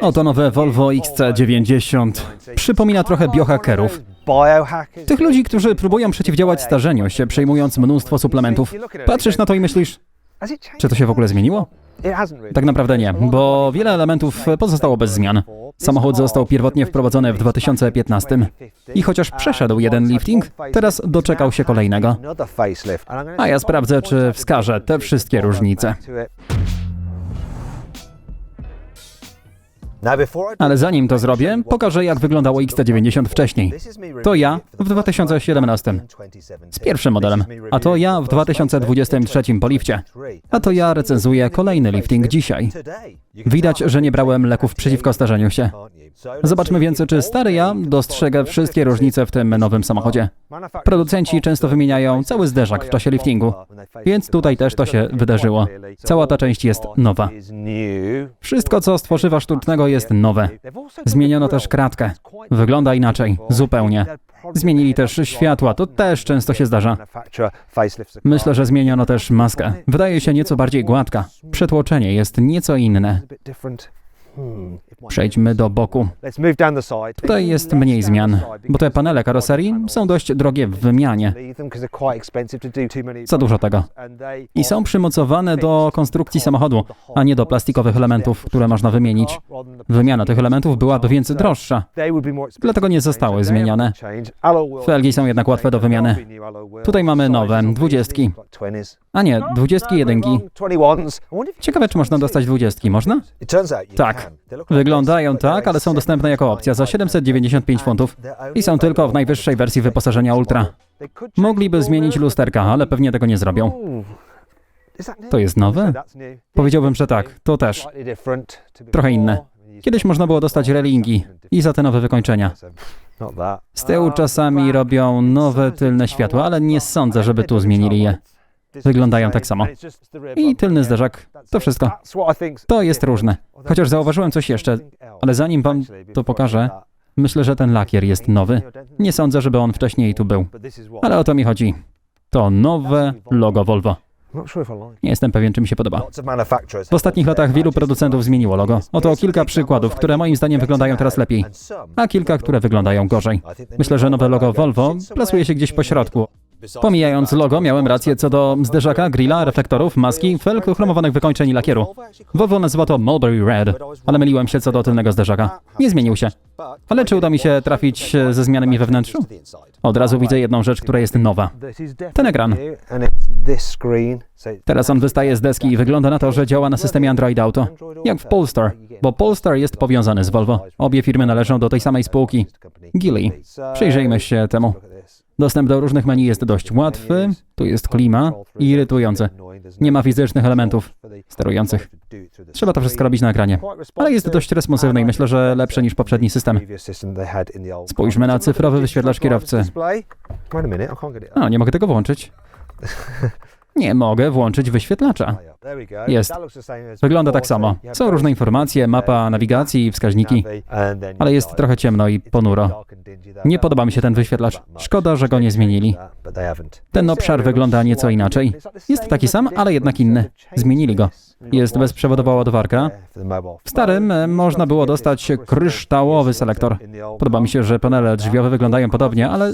Oto nowe Volvo XC90. Przypomina trochę biohackerów. Tych ludzi, którzy próbują przeciwdziałać starzeniu się, przejmując mnóstwo suplementów. Patrzysz na to i myślisz, czy to się w ogóle zmieniło? Tak naprawdę nie, bo wiele elementów pozostało bez zmian. Samochód został pierwotnie wprowadzony w 2015 i chociaż przeszedł jeden lifting, teraz doczekał się kolejnego. A ja sprawdzę, czy wskażę te wszystkie różnice. Ale zanim to zrobię, pokażę jak wyglądało XT90 wcześniej. To ja w 2017. Z pierwszym modelem. A to ja w 2023 po lifcie. A to ja recenzuję kolejny lifting dzisiaj. Widać, że nie brałem leków przeciwko starzeniu się. Zobaczmy więc, czy stary ja dostrzega wszystkie różnice w tym nowym samochodzie. Producenci często wymieniają cały zderzak w czasie liftingu, więc tutaj też to się wydarzyło. Cała ta część jest nowa. Wszystko, co z tworzywa sztucznego jest nowe. Zmieniono też kratkę. Wygląda inaczej, zupełnie. Zmienili też światła, to też często się zdarza. Myślę, że zmieniono też maskę. Wydaje się nieco bardziej gładka. Przetłoczenie jest nieco inne. Przejdźmy do boku. Tutaj jest mniej zmian, bo te panele karoserii są dość drogie w wymianie. Za dużo tego. I są przymocowane do konstrukcji samochodu, a nie do plastikowych elementów, które można wymienić. Wymiana tych elementów byłaby więc droższa, dlatego nie zostały zmienione. Felgi są jednak łatwe do wymiany. Tutaj mamy nowe, dwudziestki. A nie, dwudziestki jedynki. Ciekawe, czy można dostać dwudziestki. Można? Tak. Wyglądają tak, ale są dostępne jako opcja za 795 funtów i są tylko w najwyższej wersji wyposażenia Ultra. Mogliby zmienić lusterka, ale pewnie tego nie zrobią. To jest nowe? Powiedziałbym, że tak, to też. Trochę inne. Kiedyś można było dostać relingi i za te nowe wykończenia. Z tyłu czasami robią nowe tylne światła, ale nie sądzę, żeby tu zmienili je. Wyglądają tak samo. I tylny zderzak, to wszystko. To jest różne. Chociaż zauważyłem coś jeszcze, ale zanim wam to pokażę, myślę, że ten lakier jest nowy. Nie sądzę, żeby on wcześniej tu był. Ale o to mi chodzi. To nowe logo Volvo. Nie jestem pewien, czy mi się podoba. W ostatnich latach wielu producentów zmieniło logo. Oto kilka przykładów, które moim zdaniem wyglądają teraz lepiej, a kilka, które wyglądają gorzej. Myślę, że nowe logo Volvo plasuje się gdzieś po środku. Pomijając logo, miałem rację co do zderzaka, grilla, reflektorów, maski, felg, chromowanych wykończeń i lakieru. Volvo nazywa to Mulberry Red, ale myliłem się co do tylnego zderzaka. Nie zmienił się. Ale czy uda mi się trafić e, ze zmianami we wnętrzu? Od razu widzę jedną rzecz, która jest nowa. Ten ekran. Teraz on wystaje z deski i wygląda na to, że działa na systemie Android Auto. Jak w Polestar, bo Polestar jest powiązany z Volvo. Obie firmy należą do tej samej spółki. Geely. Przyjrzyjmy się temu. Dostęp do różnych menu jest dość łatwy. Tu jest klima i irytujące. Nie ma fizycznych elementów sterujących. Trzeba to wszystko robić na ekranie. Ale jest dość responsywny i myślę, że lepszy niż poprzedni system. Spójrzmy na cyfrowy wyświetlacz kierowcy. A, nie mogę tego włączyć. Nie mogę włączyć wyświetlacza. Jest. Wygląda tak samo. Są różne informacje, mapa nawigacji i wskaźniki, ale jest trochę ciemno i ponuro. Nie podoba mi się ten wyświetlacz. Szkoda, że go nie zmienili. Ten obszar wygląda nieco inaczej. Jest taki sam, ale jednak inny. Zmienili go. Jest bezprzewodowa ładowarka. W starym e, można było dostać kryształowy selektor. Podoba mi się, że panele drzwiowe wyglądają podobnie, ale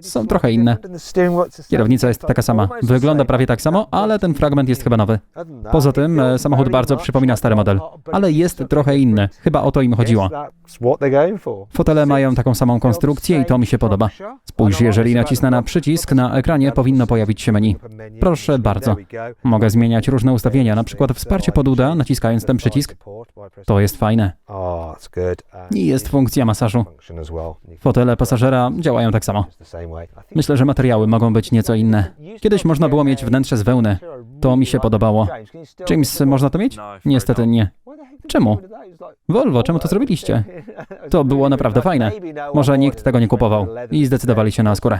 są trochę inne. Kierownica jest taka sama. Wygląda prawie tak samo, ale ten fragment jest chyba nowy. Poza tym e, samochód bardzo przypomina stary model, ale jest trochę inny. Chyba o to im chodziło. Fotele mają taką samą konstrukcję i to mi się podoba. Spójrz, jeżeli nacisnę na przycisk, na ekranie powinno pojawić się menu. Proszę bardzo. Mogę zmieniać różne ustawienia, na przykład wsparcie pod uda, naciskając ten przycisk. To jest fajne. I jest funkcja masażu. Fotele pasażera działają tak samo. Myślę, że materiały mogą być nieco inne. Kiedyś można było mieć wnętrze z wełny. To mi się podobało. James, można to mieć? Niestety nie. Czemu? Volvo, czemu to zrobiliście? To było naprawdę fajne. Może nikt tego nie kupował i zdecydowali się na skórę.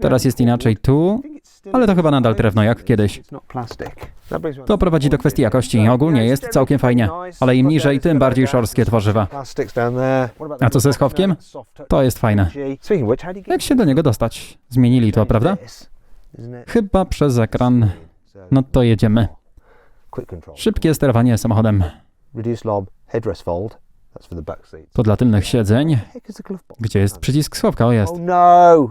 Teraz jest inaczej tu, ale to chyba nadal drewno jak kiedyś. To prowadzi do kwestii jakości. Ogólnie jest całkiem fajnie, ale im niżej, tym bardziej szorskie twarzywa. A co ze schowkiem? To jest fajne. Jak się do niego dostać? Zmienili to, prawda? Chyba przez ekran. No to jedziemy. Szybkie sterowanie samochodem. To dla tylnych siedzeń. Gdzie jest przycisk schowka? O, jest. Oh no!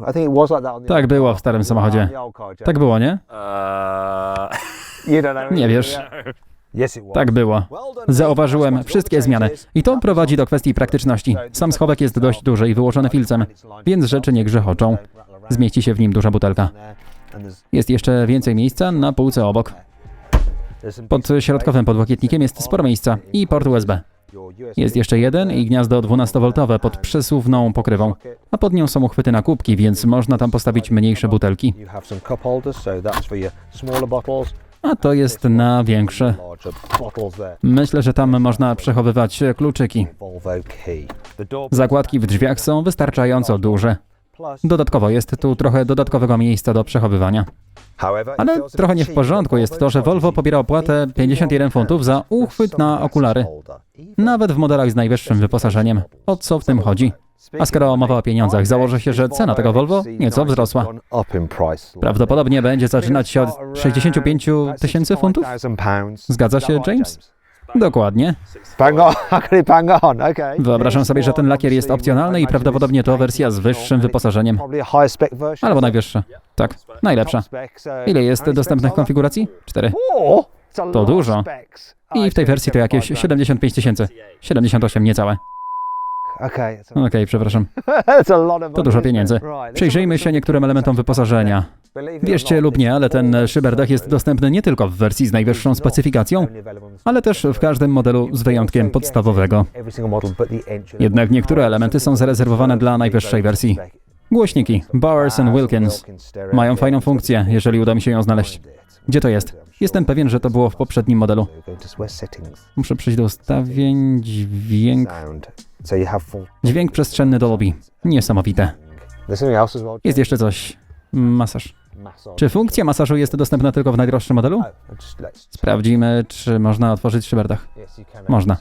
Tak było w starym samochodzie. Tak było, nie? Know. Nie wiesz. Tak było. Zauważyłem wszystkie zmiany i to prowadzi do kwestii praktyczności. Sam schowek jest dość duży i wyłożony filcem, więc rzeczy nie grzechoczą. Zmieści się w nim duża butelka. Jest jeszcze więcej miejsca na półce obok. Pod środkowym podłokietnikiem jest sporo miejsca i port USB. Jest jeszcze jeden i gniazdo 12V pod przesuwną pokrywą, a pod nią są uchwyty na kubki, więc można tam postawić mniejsze butelki. A to jest na większe. Myślę, że tam można przechowywać kluczyki. Zakładki w drzwiach są wystarczająco duże. Dodatkowo jest tu trochę dodatkowego miejsca do przechowywania. Ale trochę nie w porządku jest to, że Volvo pobiera opłatę 51 funtów za uchwyt na okulary. Nawet w modelach z najwyższym wyposażeniem. O co w tym chodzi? A skoro mowa o pieniądzach, założę się, że cena tego Volvo nieco wzrosła. Prawdopodobnie będzie zaczynać się od 65 tysięcy funtów? Zgadza się, James? Dokładnie. Bang on, I got it bang on, okay. Wyobrażam sobie, że ten lakier jest opcjonalny i prawdopodobnie to wersja z wyższym wyposażeniem. Albo najwyższa. Tak, najlepsza. Ile jest dostępnych konfiguracji? Cztery. To dużo. I w tej wersji to jakieś 75 tysięcy. 78 niecałe. Okay, Okej, przepraszam. To dużo pieniędzy. Przyjrzyjmy się niektórym elementom wyposażenia. Wierzcie lub nie, ale ten szyberdach jest dostępny nie tylko w wersji z najwyższą specyfikacją, ale też w każdym modelu z wyjątkiem podstawowego. Jednak niektóre elementy są zarezerwowane dla najwyższej wersji. Głośniki Bowers Wilkins mają fajną funkcję, jeżeli uda mi się ją znaleźć. Gdzie to jest? Jestem pewien, że to było w poprzednim modelu. Muszę przejść do ustawień, dźwięk, dźwięk przestrzenny Dolby. Niesamowite. Jest jeszcze coś. Masaż. Czy funkcja masażu jest dostępna tylko w najdroższym modelu? Let's- Sprawdzimy, czy można otworzyć szyberdach. You can Można.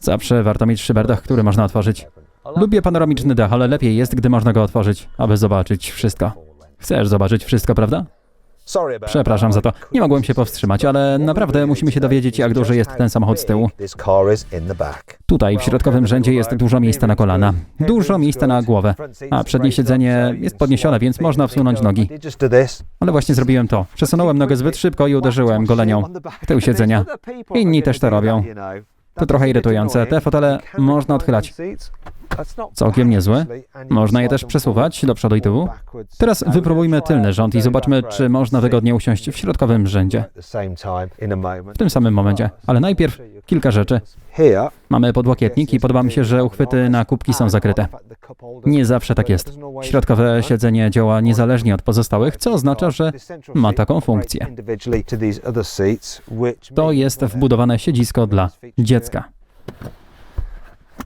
Zawsze warto mieć szyberdach, który można otworzyć. Lubię panoramiczny dach, ale lepiej jest, gdy można go otworzyć, aby zobaczyć wszystko. Chcesz zobaczyć wszystko, prawda? Przepraszam za to. Nie mogłem się powstrzymać, ale naprawdę musimy się dowiedzieć, jak duży jest ten samochód z tyłu. Tutaj w środkowym rzędzie jest dużo miejsca na kolana, dużo miejsca na głowę, a przednie siedzenie jest podniesione, więc można wsunąć nogi. Ale właśnie zrobiłem to. Przesunąłem nogę zbyt szybko i uderzyłem golenią w tył siedzenia. Inni też to robią. To trochę irytujące. Te fotele można odchylać. Całkiem niezłe. Można je też przesuwać do przodu i tyłu. Teraz wypróbujmy tylny rząd i zobaczmy, czy można wygodnie usiąść w środkowym rzędzie. W tym samym momencie. Ale najpierw kilka rzeczy. Mamy podłokietnik i podoba mi się, że uchwyty na kubki są zakryte. Nie zawsze tak jest. Środkowe siedzenie działa niezależnie od pozostałych, co oznacza, że ma taką funkcję. To jest wbudowane siedzisko dla dziecka.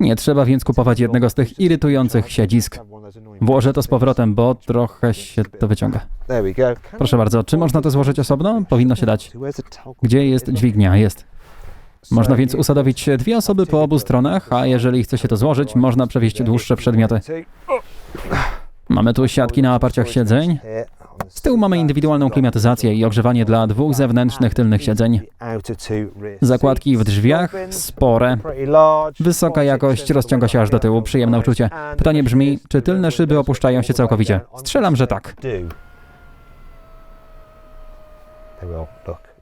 Nie trzeba więc kupować jednego z tych irytujących siedzisk. Włożę to z powrotem, bo trochę się to wyciąga. Proszę bardzo, czy można to złożyć osobno? Powinno się dać. Gdzie jest dźwignia? Jest. Można więc usadowić dwie osoby po obu stronach, a jeżeli chce się to złożyć, można przewieźć dłuższe przedmioty. Mamy tu siatki na oparciach siedzeń. Z tyłu mamy indywidualną klimatyzację i ogrzewanie dla dwóch zewnętrznych tylnych siedzeń. Zakładki w drzwiach, spore. Wysoka jakość rozciąga się aż do tyłu, przyjemne uczucie. Pytanie brzmi, czy tylne szyby opuszczają się całkowicie? Strzelam, że tak.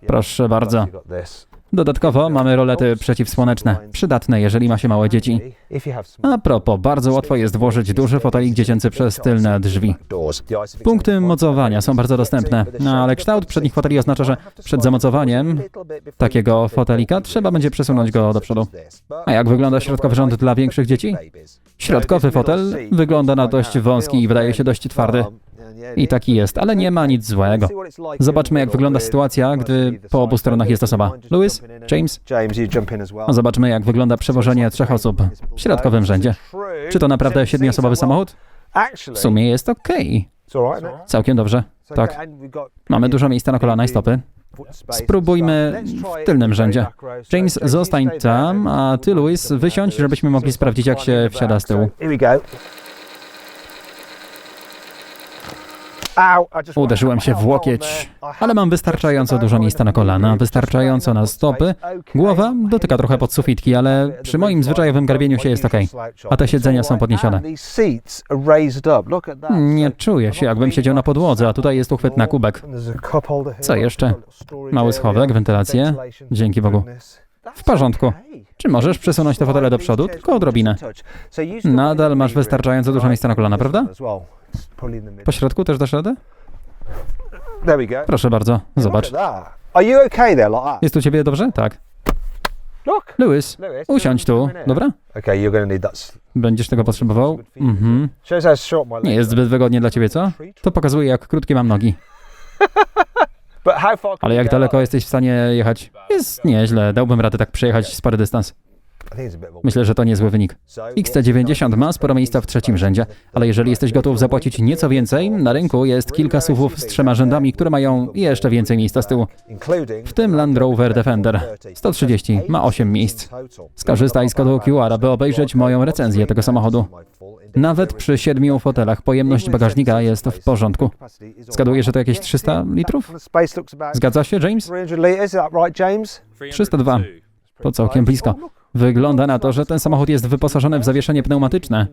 Proszę bardzo. Dodatkowo mamy rolety przeciwsłoneczne, przydatne, jeżeli ma się małe dzieci. A propos, bardzo łatwo jest włożyć duży fotelik dziecięcy przez tylne drzwi. Punkty mocowania są bardzo dostępne, no, ale kształt przednich foteli oznacza, że przed zamocowaniem takiego fotelika trzeba będzie przesunąć go do przodu. A jak wygląda środkowy rząd dla większych dzieci? Środkowy fotel wygląda na dość wąski i wydaje się dość twardy. I taki jest, ale nie ma nic złego. Zobaczmy, jak wygląda sytuacja, gdy po obu stronach jest osoba. Louis? James? A zobaczmy, jak wygląda przewożenie trzech osób w środkowym rzędzie. Czy to naprawdę siedmioosobowy samochód? W sumie jest okej. Całkiem dobrze. Tak. Mamy dużo miejsca na kolana i stopy. Spróbujmy w tylnym rzędzie. James, zostań tam, a ty, Louis, wysiądź, żebyśmy mogli sprawdzić, jak się wsiada z tyłu. Here we go. Ow, I just Uderzyłem się w łokieć, ale mam wystarczająco dużo miejsca na kolana, wystarczająco na stopy. Głowa dotyka trochę pod sufitki, ale przy moim zwyczajowym garbieniu się jest ok. A te siedzenia są podniesione. Nie czuję się, jakbym siedział na podłodze, a tutaj jest uchwyt na kubek. Co jeszcze? Mały schowek, wentylację. Dzięki Bogu. W porządku. Czy możesz przesunąć te fotele do przodu? Tylko odrobinę. Nadal masz wystarczająco dużo miejsca na kolana, prawda? Po środku też dasz radę? Proszę bardzo, zobacz. Jest u ciebie dobrze? Tak. Lewis, usiądź tu, dobra? Będziesz tego potrzebował? Mhm. Nie jest zbyt wygodnie dla ciebie, co? To pokazuje, jak krótkie mam nogi. Ale jak daleko jesteś w stanie jechać? Jest nieźle, dałbym radę tak przejechać spory dystans. Myślę, że to niezły wynik. So, XC90 ma sporo miejsca w trzecim rzędzie, ale jeżeli jesteś gotów zapłacić nieco więcej, na rynku jest kilka SUVów z trzema rzędami, które mają jeszcze więcej miejsca z tyłu. W tym Land Rover Defender 130 ma 8 miejsc. Skorzystaj z kodu QR, aby obejrzeć moją recenzję tego samochodu. Nawet przy siedmiu fotelach pojemność bagażnika jest w porządku. Zgaduję, że to jakieś 300 litrów? Zgadza się, James? 300 liters, is that right, James? 302. To całkiem blisko. Wygląda na to, że ten samochód jest wyposażony w zawieszenie pneumatyczne,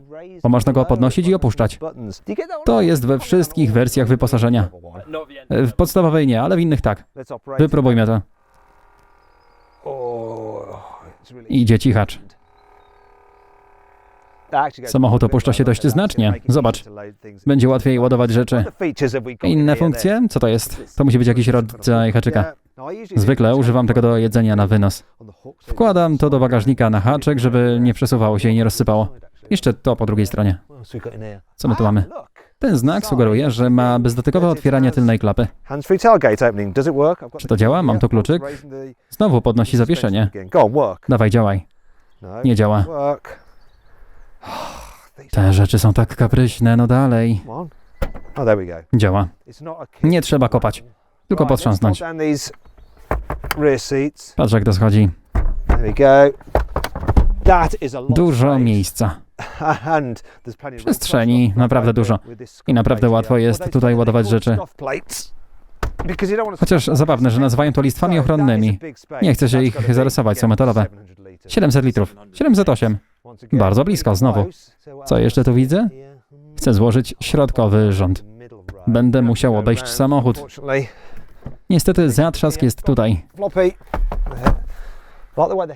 bo można go podnosić i opuszczać. To jest we wszystkich wersjach wyposażenia. W podstawowej nie, ale w innych tak. Wypróbujmy to. Idzie cichacz. Goes Samochód opuszcza się dość znacznie. Zobacz. Będzie łatwiej ładować rzeczy. Inne funkcje? Co to jest? To musi być jakiś rodzaj haczyka. No, Zwykle używam tego do jedzenia na wynos. Wkładam to do bagażnika na haczyk, żeby nie przesuwało się i nie rozsypało. Jeszcze to po drugiej stronie. Co my tu Ah, mamy? Ten znak sugeruje, że ma bezdotykowe otwieranie tylnej klapy. Czy to działa? Mam tu kluczyk. Znowu podnosi zawieszenie. Dawaj, działaj. No, Nie działa. Te rzeczy są tak kapryśne, no dalej. Oh. Działa. Nie trzeba kopać. Tylko potrząsnąć. Patrz jak to schodzi. Dużo miejsca. Przestrzeni, naprawdę dużo. I naprawdę łatwo jest tutaj ładować rzeczy. Chociaż zabawne, że nazywają to listwami a ochronnymi. Nie chcę się ich zarysować, są metalowe. 700 litres. 700 litrów. 708. Bardzo blisko, znowu. Co jeszcze tu widzę? Chcę złożyć środkowy rząd. Będę musiał obejść samochód. Niestety zatrzask jest tutaj.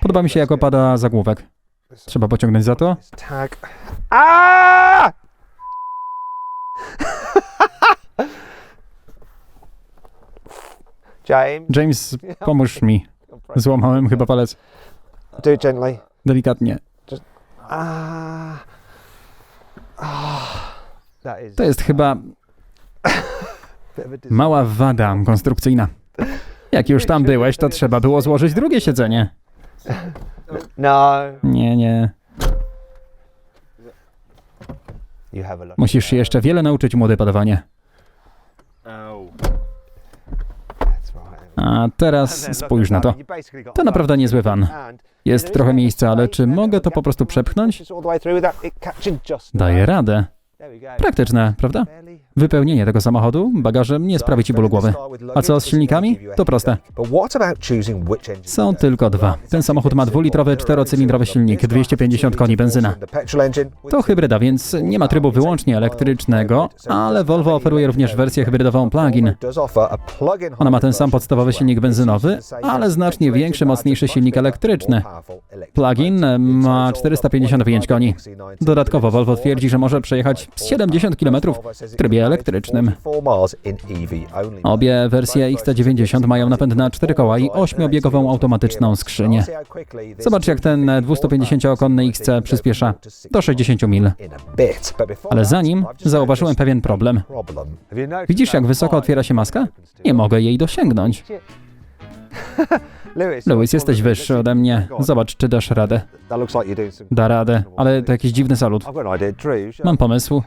Podoba mi się jak opada zagłówek. Trzeba pociągnąć za to. Ah! James, pomóż mi. Złamałem chyba palec. Delikatnie. To jest chyba mała wada konstrukcyjna. Jak już tam byłeś, to trzeba było złożyć drugie siedzenie. No. Nie, nie. Musisz się jeszcze wiele nauczyć, młody padawanie. A teraz spójrz na to. To naprawdę niezły van. Jest trochę miejsca, ale czy mogę to po prostu przepchnąć? Daję radę. Praktyczne, prawda? Wypełnienie tego samochodu bagażem nie sprawi ci bólu głowy. A co z silnikami? To proste. Są tylko dwa. Ten samochód ma dwulitrowy, czterocylindrowy silnik, 250 koni benzyna. To hybryda, więc nie ma trybu wyłącznie elektrycznego, ale Volvo oferuje również wersję hybrydową plug-in. Ona ma ten sam podstawowy silnik benzynowy, ale znacznie większy, mocniejszy silnik elektryczny. Plug-in ma 455 koni. Dodatkowo Volvo twierdzi, że może przejechać 70 km w trybie elektrycznym. Obie wersje XT90 mają napęd na 4 koła i 8-biegową automatyczną skrzynię. Zobacz jak ten 250-konny XC przyspiesza do 60 mil. Ale zanim zauważyłem pewien problem. Widzisz jak wysoko otwiera się maska? Nie mogę jej dosięgnąć. Lewis, jesteś wyższy ode mnie. Zobacz, czy dasz radę. Da radę, ale to jakiś dziwny salut. Mam pomysł.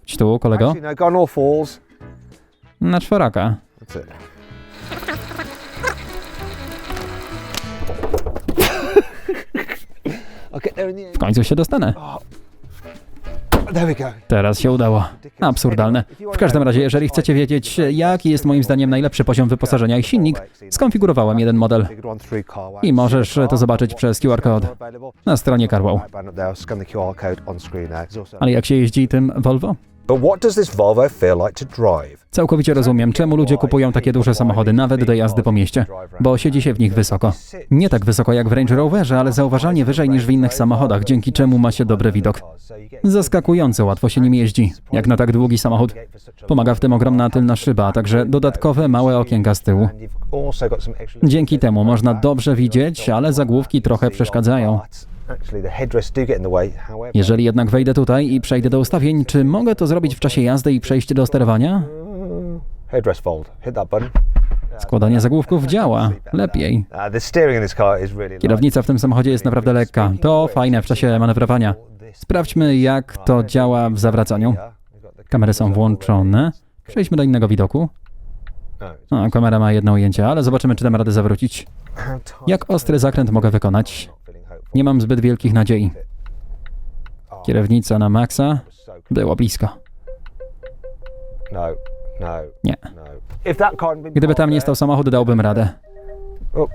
Chodź tu, kolego. no. Na czworaka. W końcu się dostanę. There we go. Teraz się udało. Absurdalne. W każdym razie, jeżeli chcecie wiedzieć, jaki jest moim zdaniem najlepszy poziom wyposażenia i silnik, skonfigurowałem jeden model. I możesz to zobaczyć przez QR code na stronie CarWow. Ale jak się jeździ tym Volvo? But what does this Volvo feel like to drive? Całkowicie rozumiem, czemu ludzie kupują takie duże samochody, nawet do jazdy po mieście, bo siedzi się w nich wysoko. Nie tak wysoko jak w Range Roverze, ale zauważalnie wyżej niż w innych samochodach, dzięki czemu ma się dobry widok. Zaskakująco łatwo się nim jeździ, jak na tak długi samochód. Pomaga w tym ogromna tylna szyba, a także dodatkowe małe okienka z tyłu. Dzięki temu można dobrze widzieć, ale zagłówki trochę przeszkadzają. Jeżeli jednak wejdę tutaj i przejdę do ustawień, czy mogę to zrobić w czasie jazdy i przejść do sterowania? Składanie zagłówków działa. Lepiej. Uh. Kierownica w tym samochodzie jest naprawdę lekka. To fajne w czasie manewrowania. Sprawdźmy, jak to działa w zawracaniu. Kamery są włączone. Przejdźmy do innego widoku. No, O, kamera ma jedno ujęcie, ale zobaczymy, czy dam radę zawrócić. Jak ostry zakręt mogę wykonać? Nie mam zbyt wielkich nadziei. Kierownica na maksa. Było blisko. No, Nie. no. Gdyby tam nie stał samochód, dałbym radę. Oh,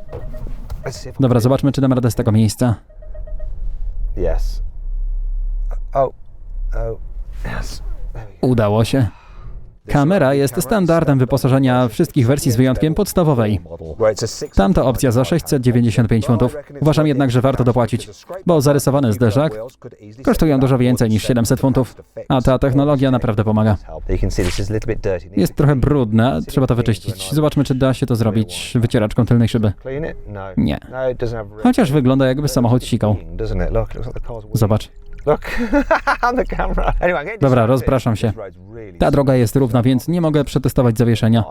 Dobra, zobaczmy, czy dam radę z tego miejsca. Oh, oh. Udało się. Kamera jest standardem wyposażenia wszystkich wersji z wyjątkiem podstawowej. Tamta opcja za 695 funtów. Uważam jednak, że warto dopłacić, bo zarysowany zderzak kosztują dużo więcej niż 700 funtów, a ta technologia naprawdę pomaga. Jest trochę brudne, trzeba to wyczyścić. Zobaczmy, czy da się to zrobić wycieraczką tylnej szyby. Nie. Chociaż wygląda jakby samochód sikał. Zobacz. Look, on the camera. Anyway, Dobra, rozpraszam się. Ta droga jest równa, więc nie mogę przetestować zawieszenia.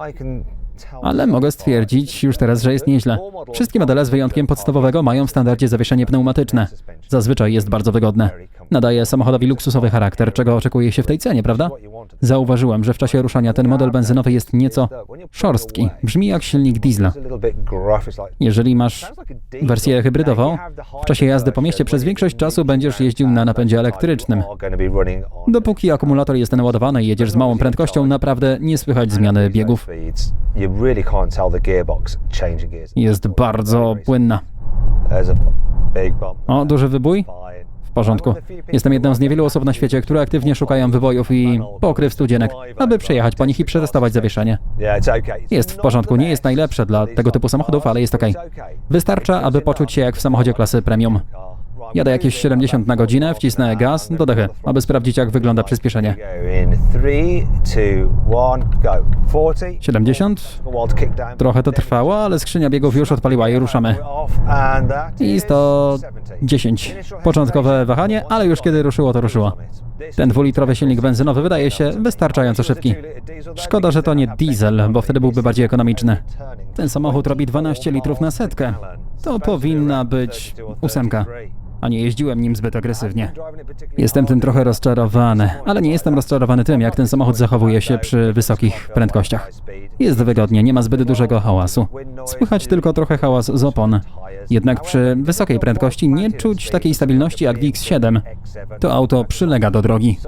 Ale mogę stwierdzić już teraz, że jest nieźle. Wszystkie modele z wyjątkiem podstawowego mają w standardzie zawieszenie pneumatyczne. Zazwyczaj jest bardzo wygodne. Nadaje samochodowi luksusowy charakter, czego oczekuje się w tej cenie, prawda? Zauważyłem, że w czasie ruszania ten model benzynowy jest nieco szorstki. Brzmi jak silnik diesla. Jeżeli masz wersję hybrydową, w czasie jazdy po mieście przez większość czasu będziesz jeździł na napędzie elektrycznym. Dopóki akumulator jest naładowany i jedziesz z małą prędkością, naprawdę nie słychać zmiany biegów. Jest bardzo płynna. O, duży wybój? W porządku. Jestem jedną z niewielu osób na świecie, które aktywnie szukają wybojów i pokryw studzienek, aby przejechać po nich i przetestować zawieszenie. Jest w porządku, nie jest najlepsze dla tego typu samochodów, ale jest ok. Wystarcza, aby poczuć się jak w samochodzie klasy premium. Jadę jakieś 70 na godzinę, wcisnę gaz, dodechę, aby sprawdzić jak wygląda przyspieszenie. Go in three, two, one, go. 40. 70? A while to kick down. Trochę to trwało, ale skrzynia biegów już odpaliła i ruszamy. I is 110. Początkowe wahanie, ale już kiedy ruszyło, to ruszyło. Ten dwulitrowy silnik benzynowy wydaje się wystarczająco szybki. Szkoda, że to nie diesel, bo wtedy byłby bardziej ekonomiczny. Ten samochód robi 12 litrów na setkę. To powinna być ósemka, a nie jeździłem nim zbyt agresywnie. Jestem tym trochę rozczarowany, ale nie jestem rozczarowany tym, jak ten samochód zachowuje się przy wysokich prędkościach. Jest wygodnie, nie ma zbyt dużego hałasu. Słychać tylko trochę hałas z opon. Jednak przy wysokiej prędkości nie czuć takiej stabilności jak w X7. To auto przylega do drogi,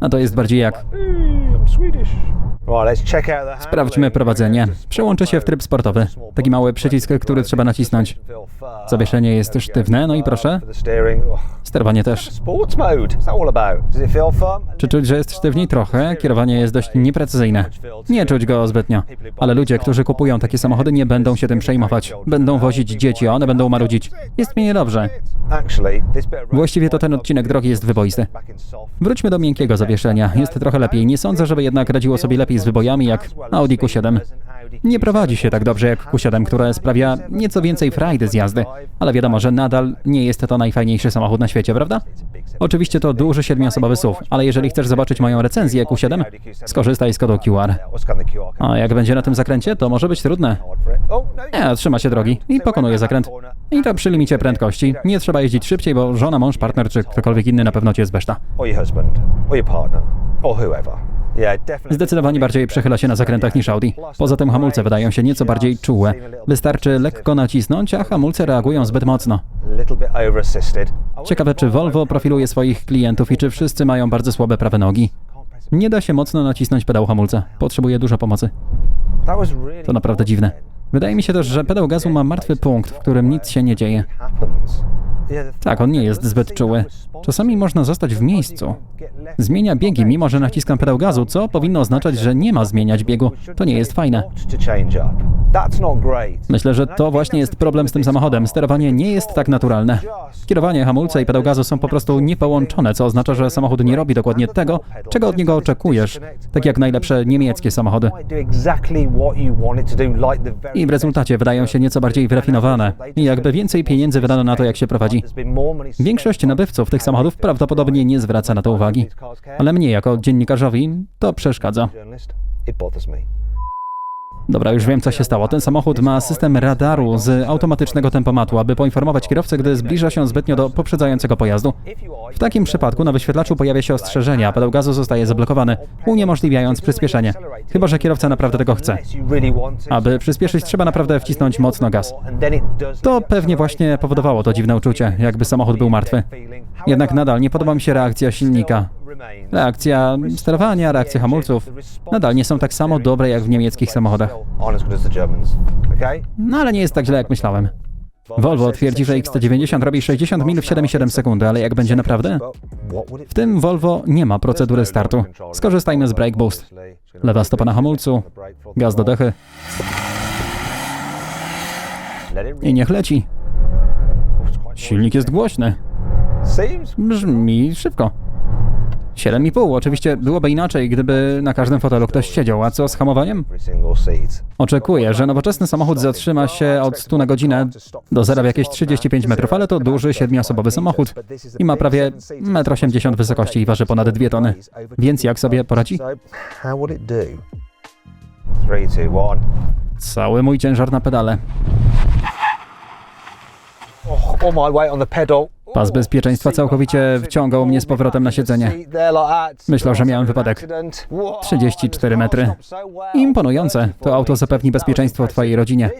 a to jest bardziej jak Sprawdźmy prowadzenie. Przełączę się w tryb sportowy. Taki mały przycisk, który trzeba nacisnąć. Zawieszenie jest sztywne, no i proszę. Sterowanie też. Czy czuć, że jest sztywniej? Trochę. Kierowanie jest dość nieprecyzyjne. Nie czuć go zbytnio. Ale ludzie, którzy kupują takie samochody, nie będą się tym przejmować. Będą wozić dzieci, a one będą marudzić. Jest mi niedobrze. Właściwie to ten odcinek drogi jest wyboisty. Wróćmy do miękkiego zawieszenia. Jest trochę lepiej. Nie sądzę, żeby jednak radziło sobie lepiej z wybojami jak Audi Q7. Nie prowadzi się tak dobrze jak Q7, które sprawia nieco więcej frajdy z jazdy, ale wiadomo, że nadal nie jest to najfajniejszy samochód na świecie, prawda? Oczywiście to duży siedmioosobowy SUV, ale jeżeli chcesz zobaczyć moją recenzję Q7, skorzystaj z kodu QR. A jak będzie na tym zakręcie, to może być trudne. Nie, trzyma się drogi i pokonuje zakręt. I to przy limicie prędkości. Nie trzeba jeździć szybciej, bo żona, mąż, partner czy ktokolwiek inny na pewno cię zbeszta. Or your husband. Or your partner. Or whoever. Zdecydowanie bardziej przechyla się na zakrętach niż Audi. Poza tym hamulce wydają się nieco bardziej czułe. Wystarczy lekko nacisnąć, a hamulce reagują zbyt mocno. Ciekawe, czy Volvo profiluje swoich klientów i czy wszyscy mają bardzo słabe prawe nogi. Nie da się mocno nacisnąć pedał hamulca. Potrzebuje dużo pomocy. To naprawdę dziwne. Wydaje mi się też, że pedał gazu ma martwy punkt, w którym nic się nie dzieje. Tak, on nie jest zbyt czuły. Czasami można zostać w miejscu. Zmienia biegi, mimo że naciskam pedał gazu, co powinno oznaczać, że nie ma zmieniać biegu. To nie jest fajne. Myślę, że to właśnie jest problem z tym samochodem. Sterowanie nie jest tak naturalne. Kierowanie, hamulce i pedał gazu są po prostu niepołączone, co oznacza, że samochód nie robi dokładnie tego, czego od niego oczekujesz, tak jak najlepsze niemieckie samochody. I w rezultacie wydają się nieco bardziej wyrafinowane i jakby więcej pieniędzy wydano na to, jak się prowadzi. Większość nabywców tych samochodów prawdopodobnie nie zwraca na to uwagi, ale mnie jako dziennikarzowi to przeszkadza. Dobra, już wiem co się stało. Ten samochód ma system radaru z automatycznego tempomatu, aby poinformować kierowcę, gdy zbliża się zbytnio do poprzedzającego pojazdu. W takim przypadku na wyświetlaczu pojawia się ostrzeżenie, a pedał gazu zostaje zablokowany, uniemożliwiając przyspieszenie. Chyba, że kierowca naprawdę tego chce. Aby przyspieszyć, trzeba naprawdę wcisnąć mocno gaz. To pewnie właśnie powodowało to dziwne uczucie, jakby samochód był martwy. Jednak nadal nie podoba mi się reakcja silnika. Reakcja sterowania, reakcja hamulców nadal nie są tak samo dobre jak w niemieckich samochodach. No ale nie jest tak źle jak myślałem. Volvo twierdzi, że X190 robi 60 mil w 7,7 sekundy, ale jak będzie naprawdę? W tym Volvo nie ma procedury startu. Skorzystajmy z Brake Boost. Lewa stopa na hamulcu, gaz do dechy i niech leci. Silnik jest głośny. Brzmi szybko. 7,5. Oczywiście byłoby inaczej, gdyby na każdym fotelu ktoś siedział. A co z hamowaniem? Oczekuję, że nowoczesny samochód zatrzyma się od 100 na godzinę do zera w jakieś 35 metrów, ale to duży siedmioosobowy samochód i ma prawie 1,80 m wysokości i waży ponad 2 tony. Więc jak sobie poradzi? Cały mój ciężar na pedale. Oh, all my weight on the pedal. Pas bezpieczeństwa całkowicie wciągał mnie z powrotem na siedzenie. Myślał, że miałem wypadek. 34 metry. Imponujące. To auto zapewni bezpieczeństwo twojej rodzinie.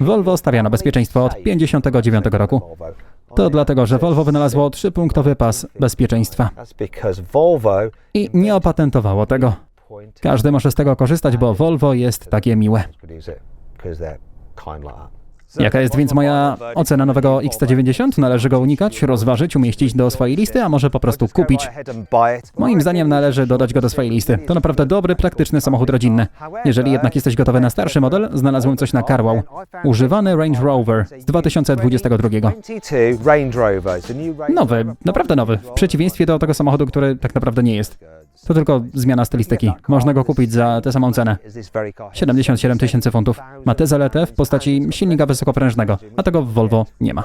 Volvo stawia na bezpieczeństwo od 59 roku. To dlatego, że Volvo wynalazło trzypunktowy pas bezpieczeństwa i nie opatentowało tego. Każdy może z tego korzystać, bo Volvo jest takie miłe. Jaka jest więc moja ocena nowego X190? Należy go unikać, rozważyć, umieścić do swojej listy, a może po prostu kupić. Moim zdaniem należy dodać go do swojej listy. To naprawdę dobry, praktyczny samochód rodzinny. Jeżeli jednak jesteś gotowy na starszy model, znalazłem coś na Carwow. Używany Range Rover z 2022. 22 Range Rover. It's a new Range Nowy, naprawdę nowy. W przeciwieństwie do tego samochodu, który tak naprawdę nie jest. To tylko zmiana stylistyki. Można go kupić za tę samą cenę. Is this very car? 77 tysięcy funtów. Ma tę zaletę w postaci silnika wysokoprężnego, a tego w Volvo nie ma.